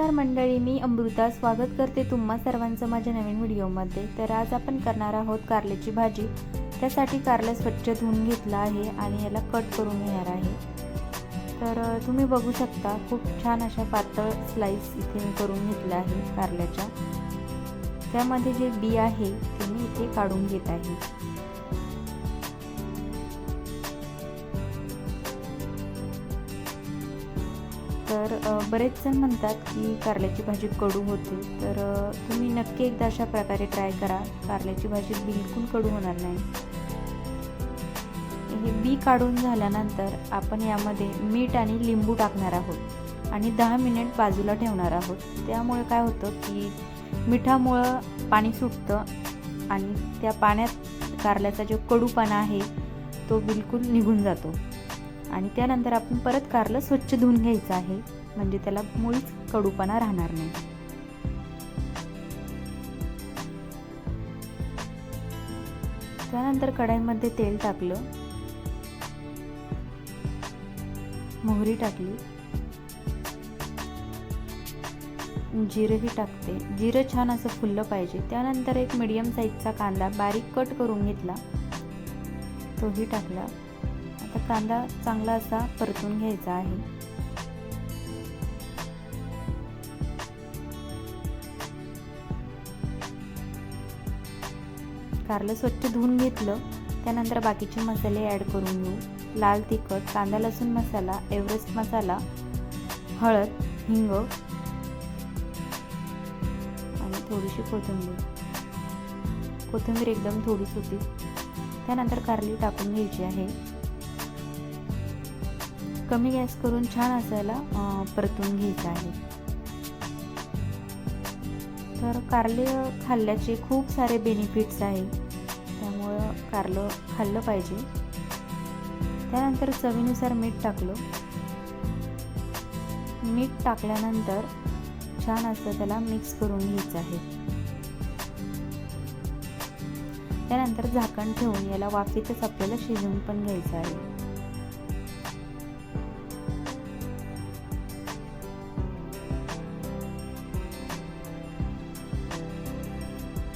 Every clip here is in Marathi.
मंडळी मी अमृता. स्वागत करते तुम्हा सर्वांचं माझ्या नवीन व्हिडिओमध्ये. तर आज आपण करणार आहोत कारल्याची भाजी. त्यासाठी कारलं स्वच्छ धुवून घेतलं आहे आणि याला कट करून घेणार आहे. तर तुम्ही बघू शकता खूप छान अशा पातळ स्लाईस इथे मी करून घेतल्या आहे कारल्याच्या. त्यामध्ये जे बी आहे ते मी इथे काढून घेत आहे. तर बरेच जण म्हणतात की कारल्याची भाजी कडू होते. तर तुम्ही नक्की एकदा अशा प्रकारे ट्राय करा. कारल्याची भाजी बिलकुल कडू होणार नाही. हे बी काढून झाल्यानंतर आपण यामध्ये मीठ आणि लिंबू टाकणार आहोत आणि दहा मिनिट बाजूला ठेवणार आहोत. त्यामुळे काय होतं की मिठामुळं पाणी सुटतं आणि त्या पाण्यात कारल्याचा जो कडूपणा आहे तो बिलकुल निघून जातो. आणि त्यानंतर आपण परत कारलं स्वच्छ धुवून घ्यायचं आहे. म्हणजे त्याला मुळीच कडूपणा राहणार नाही. त्यानंतर कढाईमध्ये तेल टाकलं. मोहरी टाकली. जिरंही टाकते. जिरं छान असं फुललं पाहिजे. त्यानंतर एक मिडियम साईजचा कांदा बारीक कट करून घेतला. तोही टाकला. तर कांदा चांगला असा परतून घ्यायचा आहे. कारलं स्वच्छ धुवून घेतलं. त्यानंतर बाकीचे मसाले ॲड करून घेऊ. लाल तिखट कांदा लसूण मसाला एव्हरेस्ट मसाला हळद हिंग आणि थोडीशी कोथिंबीर. कोथिंबीर एकदम थोडीच होती. त्यानंतर कारली टाकून घ्यायची आहे. कमी गॅस करून छान असायला परतून घ्यायचं आहे. तर कारले खाल्ल्याचे खूप सारे बेनिफिट्स आहे. त्यामुळं कारलं खाल्लं पाहिजे. त्यानंतर चवीनुसार मीठ टाकलं. मीठ टाकल्यानंतर छान असं त्याला मिक्स करून घ्यायचं आहे. त्यानंतर झाकण ठेवून याला वाफेतच आपल्याला शिजवून पण घ्यायचं आहे.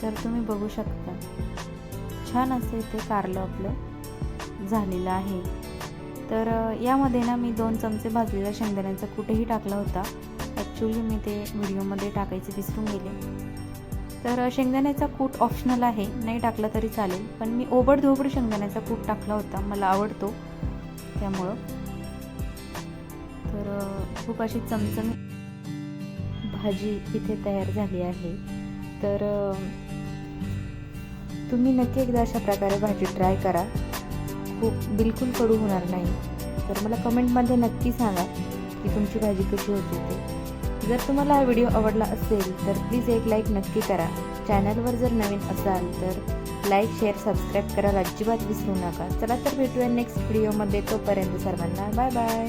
तर तुम्ही बघू शकता. छान असं इथे कारलं आपलं झालेलं आहे. तर यामध्ये ना मी दोन चमचे भाजलेल्या शेंगदाण्याचा कुठेही टाकला होता. ॲक्च्युली मी ते व्हिडिओमध्ये टाकायचे विसरून गेले. तर शेंगदाण्याचा कूट ऑप्शनल आहे. नाही टाकला तरी चालेल. पण मी ओबडधोबड शेंगदाण्याचा कूट टाकला होता. मला आवडतो. त्यामुळं. तर खूप अशी चमचम भाजी इथे तयार झाली आहे. तर तुम्ही नक्की एकदा अशा प्रकारे भाजी ट्राय करा. खूप बिलकुल कडू होणार नाही. तर मला कमेंटमध्ये नक्की सांगा की तुमची भाजी कशी होती ते. जर तुम्हाला हा व्हिडिओ आवडला असेल तर प्लीज एक लाईक नक्की करा. चॅनलवर जर नवीन असाल तर लाईक शेअर सबस्क्राईब करायला अजिबात विसरू नका. चला तर भेटूया नेक्स्ट व्हिडिओमध्ये तोपर्यंत सर्वांना बाय बाय